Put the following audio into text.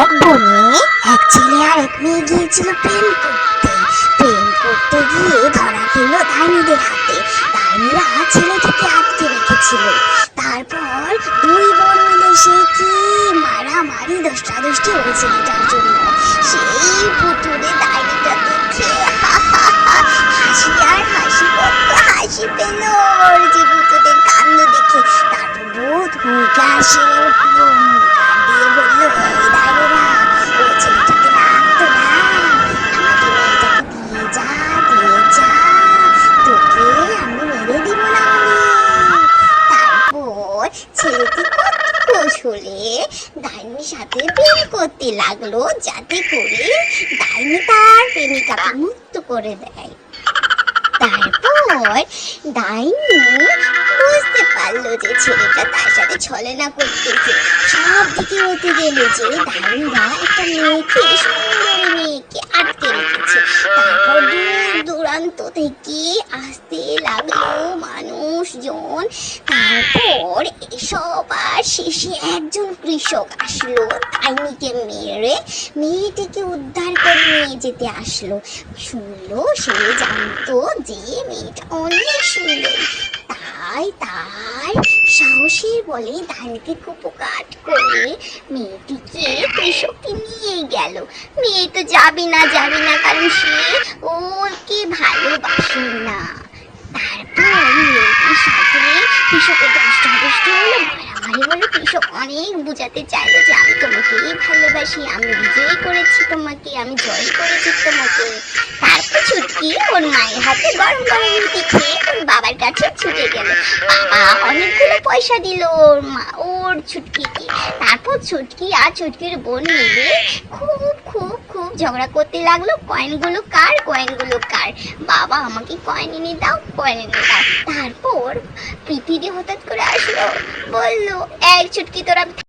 এক বনে এক ছেলে আর এক মেয়ে গিয়েছিল প্রেম করতে। প্রেম করতে গিয়ে ধরা খেলো ডাইনিদের হাতে। ডাইনিরা ছেলেটিকে আটকে রেখেছিল। তারপর দুই বোন মিলে সে কি মারামারি দশটা দশটি হয়েছে এটার জন্য? ছেলেটি ডাইনির সাথে প্রেম করতে লাগল, যাতে করে ডাইনি তার প্রেমিকাকে মুক্ত করে দেয়। তারপর ডাইনি বুঝতে পারল যে ছেলেটা তার সাথে ছলনা করতেছে। সব দিকে হতে গেল যে ডাইনিরা একটা মেয়েকে সুন্দরী মেয়েকে আটকে রেখেছে তারপর দূর দূরান্ত থেকে আসতে লাগল মানুষজন? তারপর এসব আর শেষে একজন কৃষক আসলো, তাইনিকে মেরে মেয়েটিকে উদ্ধার করে নিয়ে যেতে আসলো। শুনলো সে জানতো যে মেয়েটা অনেক সুন্দর। তাই তার সাহসের বলে ডাইনিকে কুপকাট করে মেয়েটিকে কৃষককে নিয়ে গেল। মেয়ে তো যাবে না যাবে না, কারণ সে ওকে ভালোবাসে না তারপর মেয়েটির সাথে কৃষকের দশটা হলো। কৃষক অনেক বোঝাতে চাইলো যে, আমি তোমাকেই ভালোবাসি, আমি বিজয় করেছি তোমাকে, আমি জয় করেছি তোমাকে। তারপর ছুটকি ওর মায়ের হাতে গরম গরম রুটি পয়সা দিল ওর মা, ওর ছুটকিকে তারপর ছুটকি আর ছুটকির বোন মিলে খুব খুব খুব ঝগড়া করতে লাগল। কয়েনগুলো কার কয়েনগুলো কার? বাবা আমাকে কয়েন এনে দাও, কয়েন এনে দাও। তারপর পৃথিবী হঠাৎ করে আসলো, বলল এক ছুটকি তোরা